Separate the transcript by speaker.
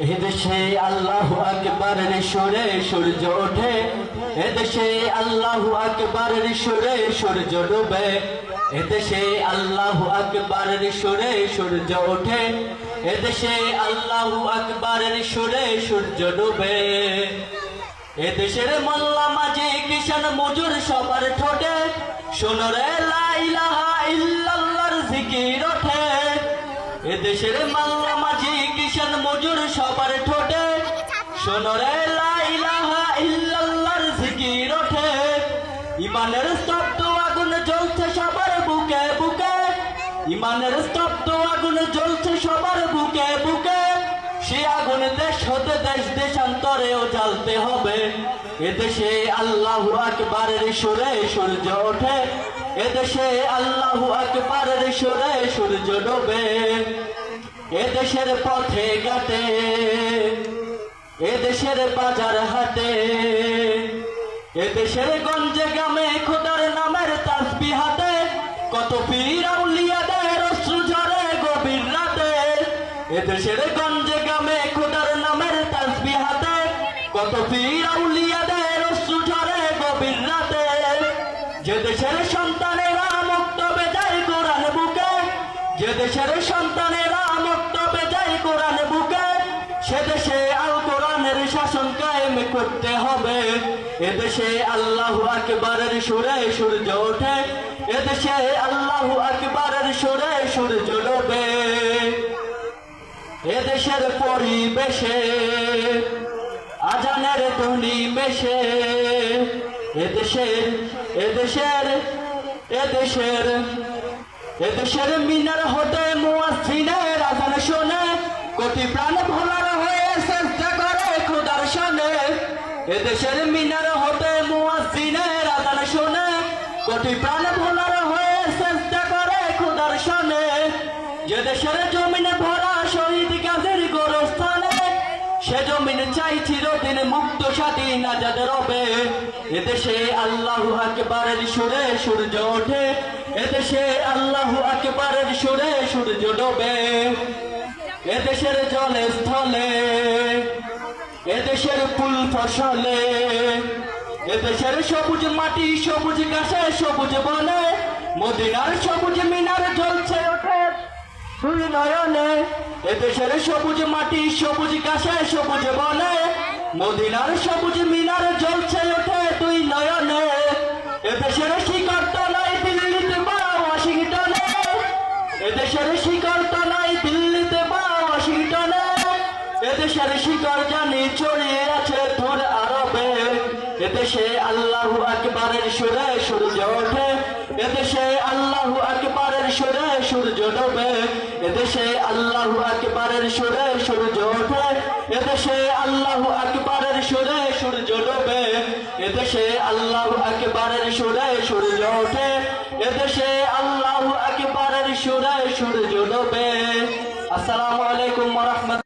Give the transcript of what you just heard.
Speaker 1: এদেশে আল্লাহ আকবরের সুরে সূর্য ওঠে, এদেশে আল্লাহ আকবরের সুরে সূর্য ডুবে, এদেশে আল্লাহ আকবরের সুরে সূর্য ওঠে, এদেশে আল্লাহ আকবরের সুরে সূর্য ডুবে। এদেশের মোল্লা মাঝি কিষান মজুর সবার ঠোঁটে সোনরে লা ইলাহা ইল্লাল্লাহর জিকির ওঠে। এদেশের মাল্লা মাঝি কিষান মজুর সবার ঠোঁটে। সোনরে লা ইলাহা ইল্লাল্লাহর জিকির ওঠে। ইমানের স্তব্ধ আগুন জ্বলছে সবার বুকে বুকে। ইমানের স্তব্ধ আগুন জ্বলছে সবার বুকে বুকে। সে আগুন দেশ হতে দেশ দেশান্তরেও জ্বালতে হবে। এদেশে আল্লাহু আকবারের সুরে সূর্য ওঠে। এদেশে আল্লাহু আকবারের সুরে সূর্য ডোবে। এদেশের পথে ঘাটে, এদেশের বাজার হাটে। এদেশের গঞ্জে গ্রামে খোদার নামের তাসবি হাতে। কত পীর আউলিয়াদের অশ্রু ঝরে গভীর রাতে। এদেশের গঞ্জে গ্রামে খোদার নামের তাসবি হাতে। কত পীর আউলিয়াদের অশ্রু ঝরে গভীর রাতে। যে দেশের সন্তানেরা যে দেশের সন্তানেরা মুক্ত বেজায় কোরআন বুকে, সে দেশে আল কোরআনের শাসন কায়েম করতে হবে। এদেশে আল্লাহু আকবারের সুরে সূর্য ওঠে এদেশে আল্লাহু আকবারের সুরে সূর্য ডোবে। এদেশের পরিবেশে, আজানের ধ্বনি মেশে এদেশের এদেশের এদেশের এদেশের মিনার হতে মুয়াসিনের আজান শোনে, কোটি প্রাণ ভোলার হয়ে চেষ্টা করে খুদার শোনে। এদেশের মিনার হতে মুয়াসিনের আজান শোনে, কোটি প্রাণ ভোলার হয়ে চেষ্টা করে খুদার শোনে। যে দেশের জমিনে জমিন চাই চিরদিন মুক্ত স্বাধীন আজাদ রবে। এদেশে আল্লাহু আকবারের সুরে সূর্য ওঠে। এদেশে আল্লাহু আকবারের সুরে সূর্য ডোবে। এদেশের জলে স্থলে, এদেশের ফুল ফসলে, এদেশের সবুজ মাটি, সবুজ গাছে সবুজ বনে, মদিনার সবুজ মিনার জ্বলছে ওঠে। দুই নয়নে এদেশের সবুজ মাটি, সবুজ গাছে সবুজ বনে। মদিনার সবুজ মিনার জ্বলছে ওঠে দুই নয়নে। এদেশের শিকড় তলায় দিল্লিতে বা ওয়াশিংটনে এদেশের শিকড় তলায় দিল্লিতে বা ওয়াশিংটনে এদেশের শিকড় জানি ছড়িয়ে আছে দূর আরবে। এদেশে আল্লাহু আকবারের সুরে সূর্য ওঠে, এদেশে আল্লাহু আকবারের সুরে সূর্য ডোবে, এদেশে আল্লাহু আকবারের সুরে সূর্য ওঠে, এদেশে আল্লাহু আকবারের সুরে সূর্য ডোবে, এদেশে আল্লাহু আকবারের সুরে সূর্য ওঠে, এদেশে আল্লাহু আকবারের সুরে সূর্য ডোবে। আসসালামু আলাইকুম ওয়া